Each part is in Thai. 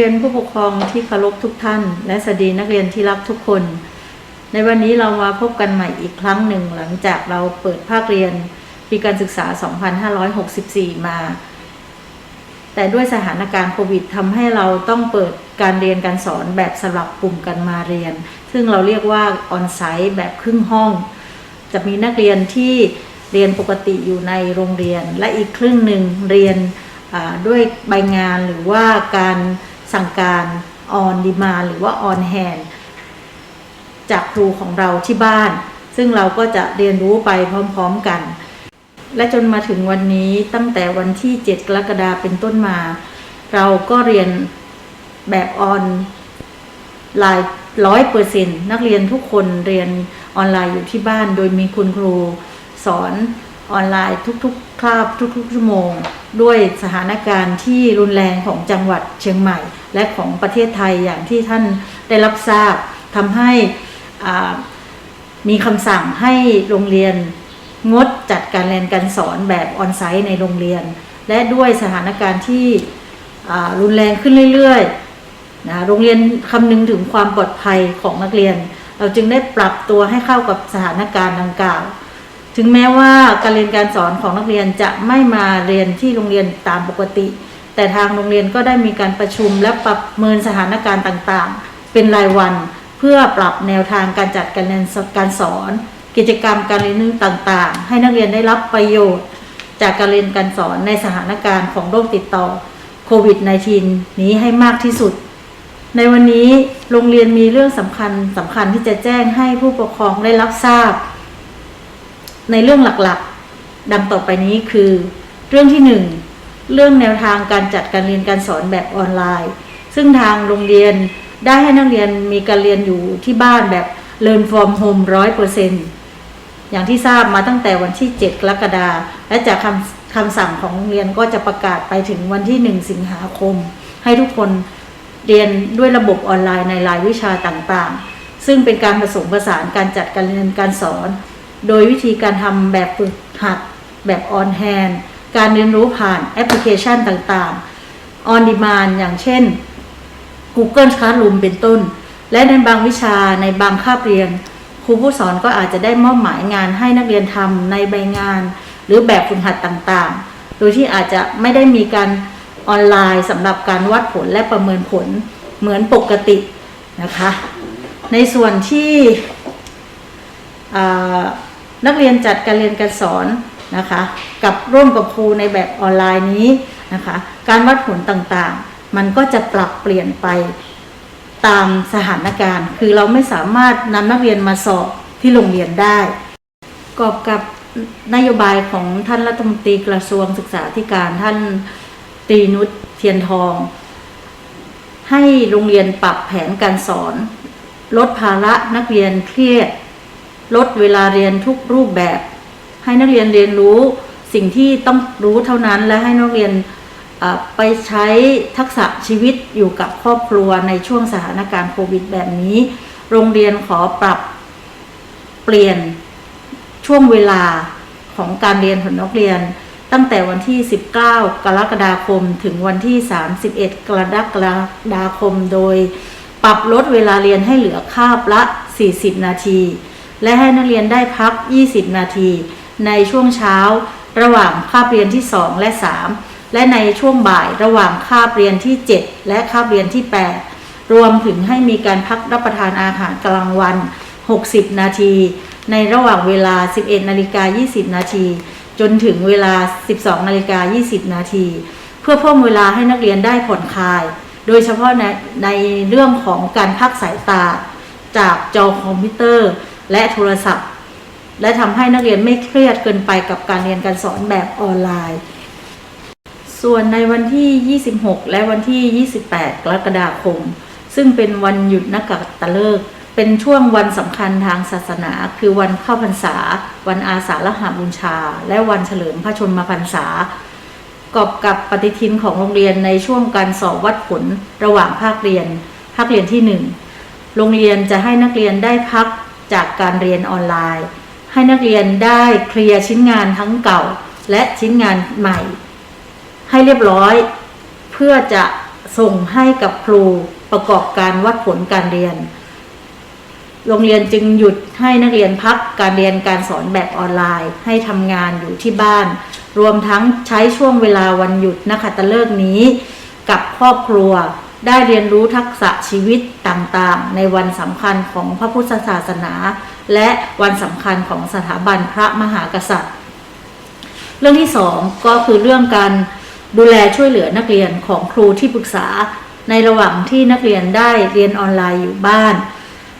รียนผู้ปกครองที่เคารพทุกท่าน และสวัสดีนักเรียนที่รักทุกคน ในวันนี้เรามาพบกันใหม่อีกครั้งหนึ่งหลังจากเราเปิดภาคเรียนปีการศึกษา 2564 มา แต่ด้วยสถานการณ์โควิดทำให้เราต้องเปิดการเรียนการสอนแบบสลับกลุ่มกันมาเรียน ซึ่งเราเรียกว่าออนไซต์แบบครึ่งห้อง จะมีนักเรียนที่เรียนปกติอยู่ในโรงเรียน และอีกครึ่งหนึ่งเรียนด้วยใบงานหรือว่าการ สั่งการออนดีมาหรือว่าออนแฮนจากครูของเราที่บ้าน ซึ่งเราก็จะเรียนรู้ไปพร้อมๆกัน และจนมาถึงวันนี้ตั้งแต่วันที่ 7 กรกฎาคมเป็นต้นมา เราก็เรียนแบบออนไลน์ร้อยเปอร์เซ็นนักเรียนทุกคนเรียนออนไลน์อยู่ที่บ้าน โดยมีคุณครูสอน ออนไลน์ทุกๆ คาบทุกๆ ชั่วโมง ด้วยสถานการณ์ที่รุนแรงของจังหวัดเชียงใหม่ และของประเทศไทยอย่างที่ท่านได้รับทราบทำให้มีคำสั่งให้โรงเรียนงดจัดการเรียนการสอนแบบออนไซต์ในโรงเรียน และด้วยสถานการณ์ที่รุนแรงขึ้นเรื่อยๆนะโรงเรียนคำนึงถึงความปลอดภัยของนักเรียน เราจึงได้ปรับตัวให้เข้ากับสถานการณ์ดังกล่าว ถึงแม้ว่าการเรียนการสอนของนักเรียนจะไม่มาเรียนที่โรงเรียนตามปกติ แต่ทางโรงเรียนก็ได้มีการประชุมและประเมินสถานการณ์ต่างๆ เป็นรายวัน เพื่อปรับแนวทางการจัดการเรียนการสอน กิจกรรมการเรียนรู้ต่างๆ ให้นักเรียนได้รับประโยชน์ จากการเรียนการสอนในสถานการณ์ของโรคติดต่อโควิด -19 นี้ให้มากที่สุด ในวันนี้โรงเรียนมีเรื่องสำคัญสำคัญที่จะแจ้งให้ผู้ปกครองได้รับทราบ ในเรื่องหลักๆ ดังต่อไปนี้คือ เรื่องที่หนึ่งเรื่องแนวทางการจัดการเรียนการสอนแบบออนไลน์ ซึ่งทางโรงเรียนได้ให้นักเรียนมีการเรียนอยู่ที่บ้านแบบ Learn from home ร้อยเปอร์เซ็นอย่างที่ทราบมาตั้งแต่วันที่ 7 กรกฎาคมและจากคำคำสั่งของโรงเรียนก็จะประกาศไปถึงวันที่ 1 สิงหาคม ให้ทุกคนเรียนด้วยระบบออนไลน์ในรายวิชาต่างๆ ซึ่งเป็นการผสมผสานการจัดการเรียนการสอน โดยวิธีการทำแบบฝึกหัด แบบออนแฮนการเรียนรู้ผ่านแอปพลิเคชันต่างๆออนดีมานอย่างเช่น Google Classroom เป็นต้น และในบางวิชาในบางคาบเรียน ครูผู้สอนก็อาจจะได้มอบหมายงานให้นักเรียนทำในใบงาน หรือแบบฝึกหัดต่างๆ โดยที่อาจจะไม่ได้มีการออนไลน์สำหรับการวัดผลและประเมินผลเหมือนปกตินะคะ ในส่วนที่อ่า นักเรียนจัดการเรียนการสอนนะคะกับร่วมกับครูในแบบออนไลน์นี้นะคะการวัดผลต่างๆ มันก็จะปรับเปลี่ยนไปตามสถานการณ์ คือเราไม่สามารถนำนักเรียนมาสอบที่โรงเรียนได้ กอบกับนโยบายของท่านรัฐมนตรีกระทรวงศึกษาธิการท่านตีนุชเทียนทอง ให้โรงเรียนปรับแผนการสอน ลดภาระนักเรียนเครียด ลดเวลาเรียนทุกรูปแบบ ให้นักเรียนเรียนรู้สิ่งที่ต้องรู้เท่านั้นและให้นักเรียนไปใช้ทักษะชีวิตอยู่กับครอบครัวในช่วงสถานการณ์โควิดแบบนี้ โรงเรียนขอปรับเปลี่ยนช่วงเวลาของการเรียนของนักเรียน ตั้งแต่วันที่ 19 กรกฎาคม ถึงวันที่ 31 กรกฎาคม โดยปรับลดเวลาเรียนให้เหลือคาบละ 40 นาที และให้นักเรียนได้พัก 20 นาที ในช่วงเช้า ระหว่างคาบเรียนที่ 2 และ 3 และในช่วงบ่ายระหว่างคาบเรียนที่ 7 และคาบเรียนที่ 8 รวมถึงให้มีการพักรับประทานอาหารกลางวัน 60 นาที ในระหว่างเวลา 11 นาฬิกา 20 นาที จนถึงเวลา 12 นาฬิกา 20 นาที เพื่อเพิ่มเวลาให้นักเรียนได้ผ่อนคลาย โดยเฉพาะในในเรื่องของการพักสายตา จากจอคอมพิวเตอร์ และโทรศัพท์ และทำให้นักเรียนไม่เครียดเกินไปกับการเรียนการสอนแบบออนไลน์ ส่วนในวันที่ 26 และวันที่ 28 กรกฎาคม ซึ่งเป็นวันหยุดนักขัตฤกษ์เป็นช่วงวันสำคัญทางศาสนา คือวันเข้าพรรษา วันอาสาฬหบูชา และวันเฉลิมพระชนมพรรษากอบกับปฏิทินของโรงเรียนในช่วงการสอบวัดผลระหว่างภาคเรียน ภาคเรียนที่หนึ่งโรงเรียนจะให้นักเรียนได้พัก จากการเรียนออนไลน์ ให้นักเรียนได้เคลียร์ชิ้นงานทั้งเก่าและชิ้นงานใหม่ ให้เรียบร้อย เพื่อจะส่งให้กับครูประกอบการวัดผลการเรียน โรงเรียนจึงหยุดให้นักเรียนพักการเรียนการสอนแบบออนไลน์ ให้ทำงานอยู่ที่บ้าน รวมทั้งใช้ช่วงเวลาวันหยุดนักขัตฤกษ์นี้ กับครอบครัว ได้เรียนรู้ทักษะชีวิตต่างๆ ในวันสำคัญของพระพุทธศาสนา และวันสำคัญของสถาบันพระมหากษัตริย์ เรื่องที่สองก็คือเรื่องการดูแลช่วยเหลือนักเรียนของครูที่ปรึกษา ในระหว่างที่นักเรียนได้เรียนออนไลน์อยู่บ้าน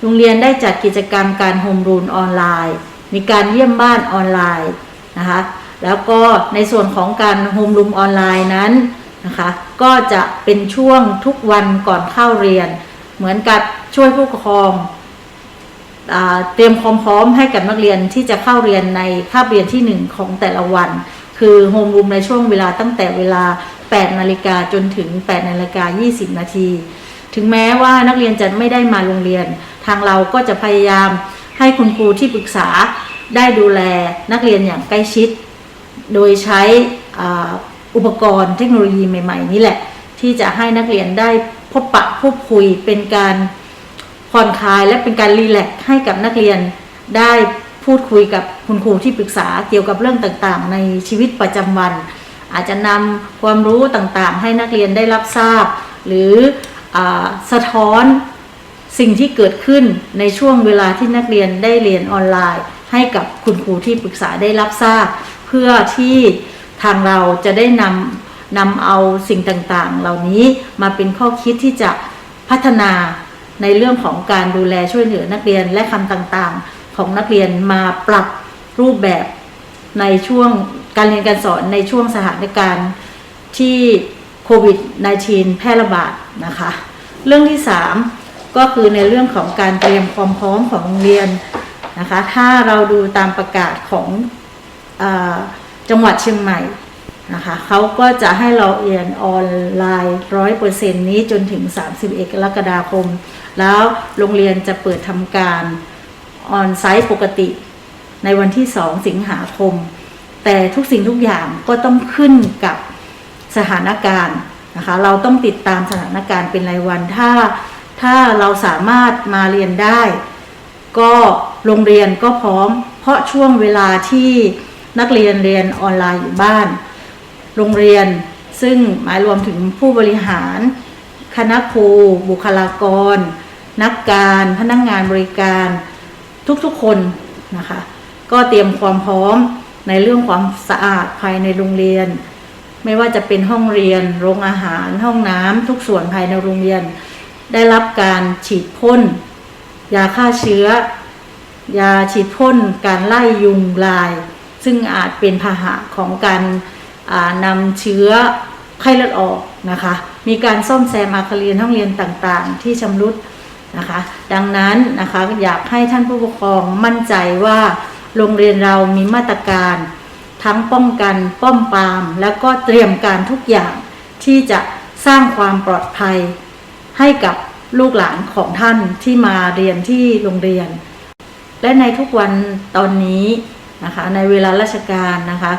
โรงเรียนได้จัดกิจกรรมการโฮมรูนออนไลน์ มีการเยี่ยมบ้านออนไลน์นะคะแล้วก็ในส่วนของการโฮมรูมออนไลน์นั้น นะคะ ก็จะเป็นช่วงทุกวันก่อนเข้าเรียน เหมือนกับช่วยผู้ปกครองเตรียมความพร้อมให้กับนักเรียนที่จะเข้าเรียนในคาบเรียนที่ 1 ของแต่ละวัน คือโฮมรูมในช่วงเวลาตั้งแต่เวลา 8 นาฬิกาจนถึง 8 นาฬิกา 20 นาที ถึงแม้ว่านักเรียนจะไม่ได้มาโรงเรียน ทางเราก็จะพยายามให้คุณครูที่ปรึกษาได้ดูแลนักเรียนอย่างใกล้ชิด โดยใช้ อุปกรณ์เทคโนโลยีใหม่ ๆ นี่แหละ ที่จะให้นักเรียนได้พบปะพูดคุยเป็นการผ่อนคลายและเป็นการรีแลกซ์ให้กับนักเรียนได้พูดคุยกับคุณครูที่ปรึกษาเกี่ยวกับเรื่องต่างๆ ในชีวิตประจำวัน อาจจะนำความรู้ต่างๆ ให้นักเรียนได้รับทราบ หรืออสะท้อนสิ่งที่เกิดขึ้นในช่วงเวลาที่นักเรียนได้เรียนออนไลน์ ให้กับคุณครูที่ปรึกษาได้รับทราบ เพื่อที่ ทางเราจะได้นำนำเอาสิ่งต่างๆ เหล่านี้มาเป็นข้อคิดที่จะพัฒนาในเรื่องของการดูแลช่วยเหลือนักเรียนและคำต่างๆ ของนักเรียนมาปรับรูปแบบในช่วงการเรียนการสอนในช่วงสถานการณ์ที่โควิด -19 แพร่ระบาดนะคะ เรื่องที่ 3 ก็คือในเรื่องของการเตรียมความพร้อมของโรงเรียนนะคะ ถ้าเราดูตามประกาศของอ จังหวัดเชียงใหม่นะคะเขาก็จะให้เราเรียนออนไลน์ร้อยเปอร์เซ็นนี้จนถึง 31กรกฎาคม แล้วโรงเรียนจะเปิดทำการออนไซต์ปกติในวันที่ 2 สิงหาคม แต่ทุกสิ่งทุกอย่างก็ต้องขึ้นกับสถานการณ์นะคะเราต้องติดตามสถานการณ์เป็นรายวันถ้าถ้าเราสามารถมาเรียนได้ ก็โรงเรียนก็พร้อม เพราะช่วงเวลาที่ นักเรียนเรียนออนไลน์อยู่บ้าน โรงเรียนซึ่งหมายรวมถึงผู้บริหาร คณะครู บุคลากร นักการพนักงงานบริการทุกๆคนนะคะ ก็เตรียมความพร้อมในเรื่องความสะอาดภายในโรงเรียน ไม่ว่าจะเป็นห้องเรียน โรงอาหาร ห้องน้ำทุกส่วนภายในโรงเรียน ได้รับการฉีดพ่นยาฆ่าเชื้อ ยาฉีดพ่นการไล่ยุงลาย ซึ่งอาจเป็นพาหะของการนำเชื้อไข้เลือดออกนะคะ มีการซ่อมแซมอาคารเรียนห้องเรียนต่างๆ ที่ชำรุดนะคะ ดังนั้นนะคะอยากให้ท่านผู้ปกครองมั่นใจว่าโรงเรียนเรามีมาตรการ ทั้งป้องกันป้อมปราม แล้วก็เตรียมการทุกอย่างที่จะสร้างความปลอดภัย ให้กับลูกหลานของท่านที่มาเรียนที่โรงเรียน และในทุกวันตอนนี้ นะคะในเวลาราชการนะคะ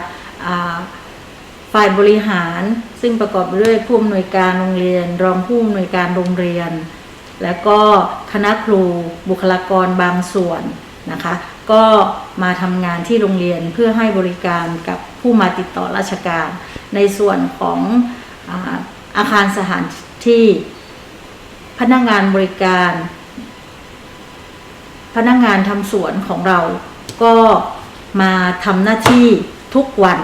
ฝ่ายบริหารซึ่งประกอบด้วยผู้อำนวยการโรงเรียน รองผู้อำนวยการโรงเรียน แล้วก็คณะครูบุคลากรบางส่วนนะคะก็มาทำงานที่โรงเรียนเพื่อให้บริการกับผู้มาติดต่อราชการ ในส่วนของอาอาคารสถานที่พนักงานบริการ พนักงานทำสวนของเราก็ มาทำหน้าที่ทุกวัน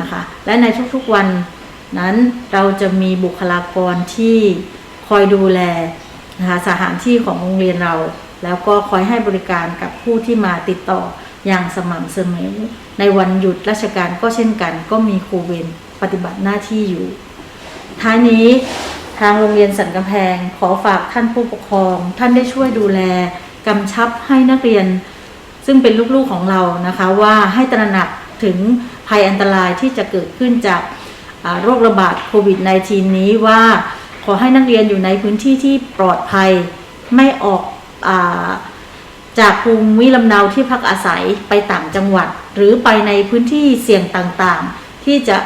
นะคะและในทุกๆวันนั้นเราจะมีบุคลากรที่คอยดูแลนะคะสถานที่ของโรงเรียนเรา แล้วก็คอยให้บริการกับผู้ที่มาติดต่ออย่างสม่ำเสมอ ในวันหยุดราชการก็เช่นกัน ก็มีครูเวรปฏิบัติหน้าที่อยู่ ท้ายนี้ทางโรงเรียนสันกำแพง ขอฝากท่านผู้ปกครอง ท่านได้ช่วยดูแลกำชับให้นักเรียน ซึ่งเป็นลูกๆของเรานะคะว่าให้ตระหนักถึงภัยอันตรายที่จะเกิดขึ้นจากโรคระบาดโควิด -19 นี้ว่าขอให้นักเรียนอยู่ในพื้นที่ที่ปลอดภัยไม่ออกอาจากภูมิลำเนาที่พักอาศัยไปต่างจังหวัด หรือไปในพื้นที่เสี่ยงต่างๆ ที่จะ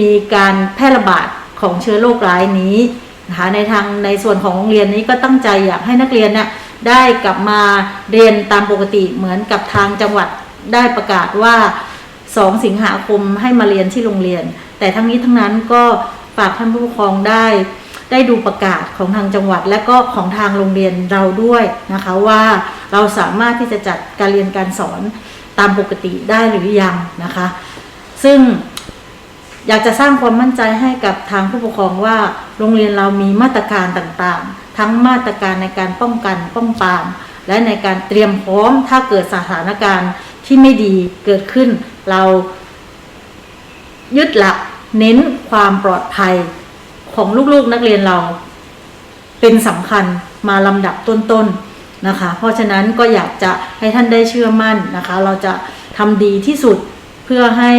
มีการแพร่ระบาดของเชื้อโรคร้ายนี้นะคะในทางในส่วนของโรงเรียนนี้ก็ตั้งใจอยากให้นักเรียนเนี่ย ได้กลับมาเรียนตามปกติเหมือนกับทางจังหวัดได้ประกาศว่า 2 สิงหาคมให้มาเรียนที่โรงเรียน แต่ทั้งนี้ทั้งนั้นก็ฝากท่านผู้ปกครองได้ ได้ดูประกาศของทางจังหวัด และก็ของทางโรงเรียนเราด้วยนะคะว่าเราสามารถที่จะจัดการเรียนการสอนตามปกติได้หรือยังนะคะ ซึ่งอยากจะสร้างความมั่นใจให้กับทางผู้ปกครองว่าโรงเรียนเรามีมาตรการต่างๆ ทั้งมาตรการในการป้องกันป้องปราม และในการเตรียมพร้อมถ้าเกิดสถานการณ์ที่ไม่ดีเกิดขึ้น เรายึดหลักเน้นความปลอดภัยของลูกๆนักเรียนเรา เป็นสำคัญมาลำดับต้นๆนะคะ เพราะฉะนั้นก็อยากจะให้ท่านได้เชื่อมั่นนะคะ เราจะทำดีที่สุดเพื่อให้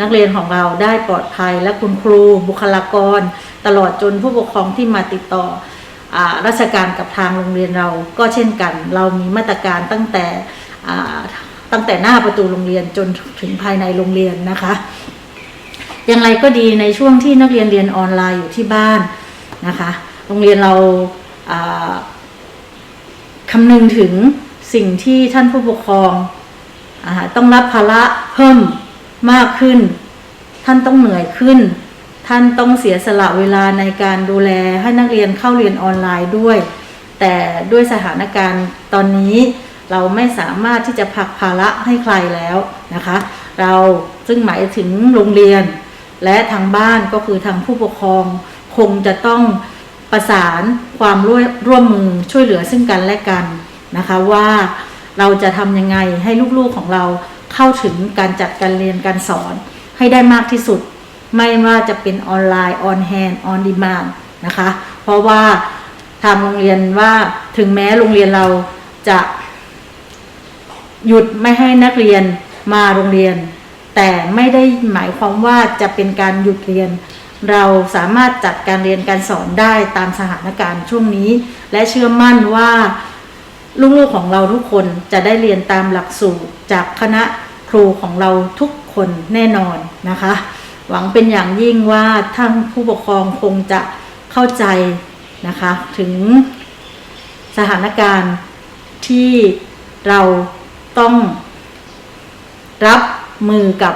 นักเรียนของเราได้ปลอดภัยและคุณครูบุคลากร ตลอดจนผู้ปกครองที่มาติดต่อ ราชการกับทางโรงเรียนเราก็เช่นกัน เรามีมาตรการตั้งแต่ตั้งแต่หน้าประตูโรงเรียนจนถึงภายในโรงเรียนนะคะ อย่างไรก็ดีในช่วงที่นักเรียนเรียนออนไลน์อยู่ที่บ้านนะคะ โรงเรียนเราคำนึงถึงสิ่งที่ท่านผู้ปกครองอต้องรับภาระเพิ่มมากขึ้น ท่านต้องเหนื่อยขึ้น ท่านต้องเสียสละเวลาในการดูแลให้นักเรียนเข้าเรียนออนไลน์ด้วย แต่ด้วยสถานการณ์ตอนนี้เราไม่สามารถที่จะผลักภาระให้ใครแล้วนะคะ เราซึ่งหมายถึงโรงเรียน และทางบ้านก็คือทางผู้ปกครอง คงจะต้องประสานความร่วมร่วมมือช่วยเหลือซึ่งกันและกันนะคะว่าเราจะทำยังไงให้ลูกๆของเราเข้าถึงการจัดการเรียนการสอนให้ได้มากที่สุด ไม่ว่าจะเป็นออนไลน์ออนแฮนด์ออนดีมานนะคะ เพราะว่าทางโรงเรียนว่าถึงแม้โรงเรียนเราจะหยุดไม่ให้นักเรียนมาโรงเรียน แต่ไม่ได้หมายความว่าจะเป็นการหยุดเรียน เราสามารถจัดการเรียนการสอนได้ตามสถานการณ์ช่วงนี้ และเชื่อมั่นว่าลูกๆของเราทุกคนจะได้เรียนตามหลักสูตรจากคณะครูของเราทุกคนแน่นอนนะคะ หวังเป็นอย่างยิ่งว่าท่านผู้ปกครองคงจะเข้าใจนะคะ ถึงสถานการณ์ที่เราต้องรับมือกับ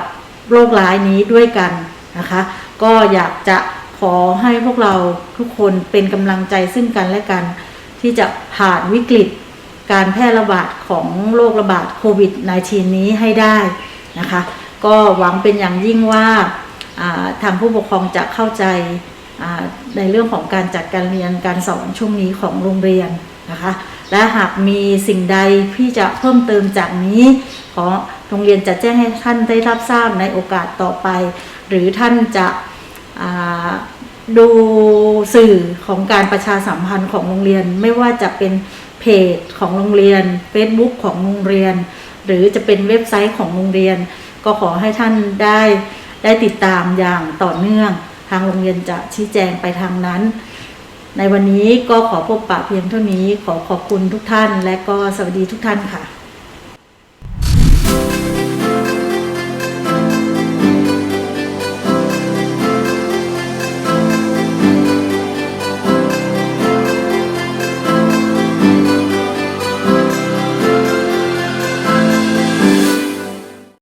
โรคร้ายนี้ด้วยกันนะคะ ก็อยากจะขอให้พวกเราทุกคนเป็นกำลังใจซึ่งกันและกัน ที่จะผ่านวิกฤตการแพร่ระบาดของโรคระบาดโควิด -19 นี้ให้ได้นะคะ ก็หวังเป็นอย่างยิ่งว่า ทางผู้ปกครองจะเข้าใจในเรื่องของการจัดการเรียนการสอนช่วงนี้ของโรงเรียนนะคะ และหากมีสิ่งใดที่จะเพิ่มเติมจากนี้ ขอโรงเรียนจะแจ้งให้ท่านได้รับทราบในโอกาสต่อไป หรือท่านจะดูสื่อของการประชาสัมพันธ์ของโรงเรียน ไม่ว่าจะเป็นเพจของโรงเรียน Facebook ของโรงเรียน หรือจะเป็นเว็บไซต์ของโรงเรียน ก็ขอให้ท่านได้ ได้ติดตามอย่างต่อเนื่อง ทางโรงเรียนจะชี้แจงไปทางนั้น ในวันนี้ก็ขอพบปะเพียงเท่านี้ขอขอบคุณทุกท่าน และก็สวัสดีทุกท่านค่ะ